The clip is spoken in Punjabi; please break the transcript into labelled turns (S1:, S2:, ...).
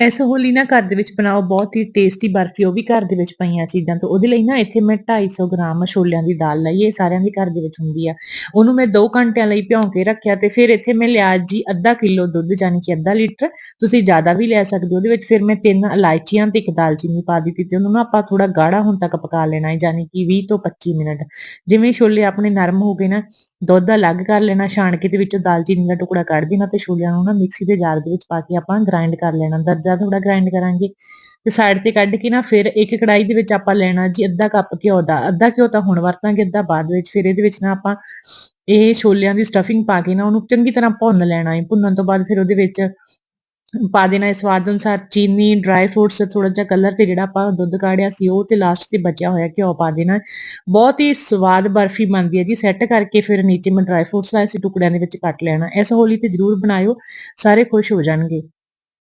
S1: ਇਸ ਹੋਲੀ ਨਾ ਘਰ ਦੇ ਵਿੱਚ ਬਣਾਓ ਬਹੁਤ ਹੀ ਟੇਸਟੀ ਬਰਫੀ, ਉਹ ਵੀ ਘਰ ਦੇ ਵਿੱਚ ਪਈਆਂ ਚੀਜ਼ਾਂ ਤੋਂ। ਉਹਦੇ ਲਈ ਨਾ ਇੱਥੇ ਮੈਂ 250 ਗ੍ਰਾਮ ਛੋਲਿਆਂ ਦੀ ਦਾਲ ਲਈ ਇਹ ਸਾਰਿਆਂ ਦੇ ਘਰ ਦੇ ਵਿੱਚ ਹੁੰਦੀ ਆ। ਉਹਨੂੰ ਮੈਂ 2 ਘੰਟਿਆਂ ਲਈ ਭਿਉਂ ਕੇ ਰੱਖਿਆ ਤੇ ਫਿਰ ਇੱਥੇ ਮੈਂ ਲਿਆ ਜੀ ਅੱਧਾ ਕਿਲੋ ਦੁੱਧ ਯਾਨੀ ਕਿ ਅੱਧਾ ਲੀਟਰ। ਤੁਸੀਂ ਜ਼ਿਆਦਾ ਵੀ ਲੈ ਸਕਦੇ ਹੋ, ਉਹਦੇ ਵਿੱਚ ਫਿਰ ਮੈਂ ਤਿੰਨ ਇਲਾਇਚੀਆਂ ਤੇ ਇੱਕ ਦਾਲਚੀਨੀ ਪਾ ਦਿੱਤੀ ਤੇ ਉਹਨੂੰ ਨਾ ਆਪਾਂ ਥੋੜਾ ਗਾੜਾ ਹੁਣ ਤੱਕ ਪਕਾ ਲੈਣਾ ਹੈ ਯਾਨੀ ਕਿ 20 ਤੋਂ 25 ਮਿੰਟ। ਜਿਵੇਂ ਛੋਲੇ ਆਪਣੇ ਨਰਮ ਹੋ ਗਏ ਨਾ ਦੁੱਧ ਅਲੱਗ ਕਰ ਲੈਣਾ ਛਾਣ ਕੇ ਤੇ ਵਿੱਚ ਦਾਲਚੀਨੀ ਦਾ ਟੁਕੜਾ ਕੱਢ ਦੇਣਾ ਤੇ ਛੋਲਿਆਂ ਨੂੰ ਨਾ ਮਿਕਸੀ ਦੇ ਜਾਰ ਦੇ ਵਿੱਚ ਪਾ ਕੇ ਆਪਾਂ ਗ੍ਰਾਈਂਡ ਕਰ ਲੈਣਾ। ਦਰਜਾ ਥੋੜਾ ਗ੍ਰਾਈਂਡ ਕਰਾਂਗੇ। ਤੇ ਸਾਈਡ ਤੇ ਕੱਢ ਕੇ ਨਾ ਫਿਰ ਇੱਕ ਕੜਾਈ ਦੇ ਵਿੱਚ ਆਪਾਂ ਲੈਣਾ ਜੀ ਅੱਧਾ ਕੱਪ ਘਿਓ ਦਾ। ਅੱਧਾ ਘਿਓ ਤਾਂ ਹੁਣ ਵਰਤਾਂਗੇ ਅੱਧਾ ਬਾਅਦ ਵਿੱਚ। ਫਿਰ ਇਹਦੇ ਵਿੱਚ ਨਾ ਆਪਾਂ ਇਹ ਛੋਲਿਆਂ ਦੀ ਸਟਫਿੰਗ ਪਾ ਕੇ ਨਾ ਉਹਨੂੰ ਚੰਗੀ ਤਰ੍ਹਾਂ ਭੁੰਨ ਲੈਣਾ ਹੈ ਭੁੰਨਣ ਤੋਂ ਬਾਅਦ ਫਿਰ ਉਹਦੇ ਵਿੱਚ ਪਾ ਦੇਣਾ ਹੈ ਸਵਾਦ ਅਨੁਸਾਰ, ਚੀਨੀ ਡਰਾਈ ਫਰੂਟਸ ਥੋੜਾ ਜਿਹਾ ਕਲਰ ਤੇ ਜਿਹੜਾ ਆਪਾਂ ਦੁੱਧ ਕਾੜਿਆ ਸੀ, ਉਹ ਤੇ ਲਾਸਟ ਤੇ ਬਚਿਆ ਹੋਇਆ, ਘਿਓ ਪਾ ਦੇਣਾ। ਬਹੁਤ ਹੀ ਸਵਾਦ ਬਰਫੀ ਬਣਦੀ ਹੈ ਜੀ ਸੈੱਟ ਕਰਕੇ ਫਿਰ ਨੀਚੇ ਮੈਂ ਡਰਾਈ ਫਰੂਟਸ ਲਾਏ ਸੀ ਟੁਕੜਿਆਂ ਦੇ ਵਿੱਚ ਕੱਟ ਲੈਣਾ। ਇਸ ਹੋਲੀ ਤੇ ਜਰੂਰ ਬਣਾਇਓ, ਸਾਰੇ ਖੁਸ਼ ਹੋ ਜਾਣਗੇ।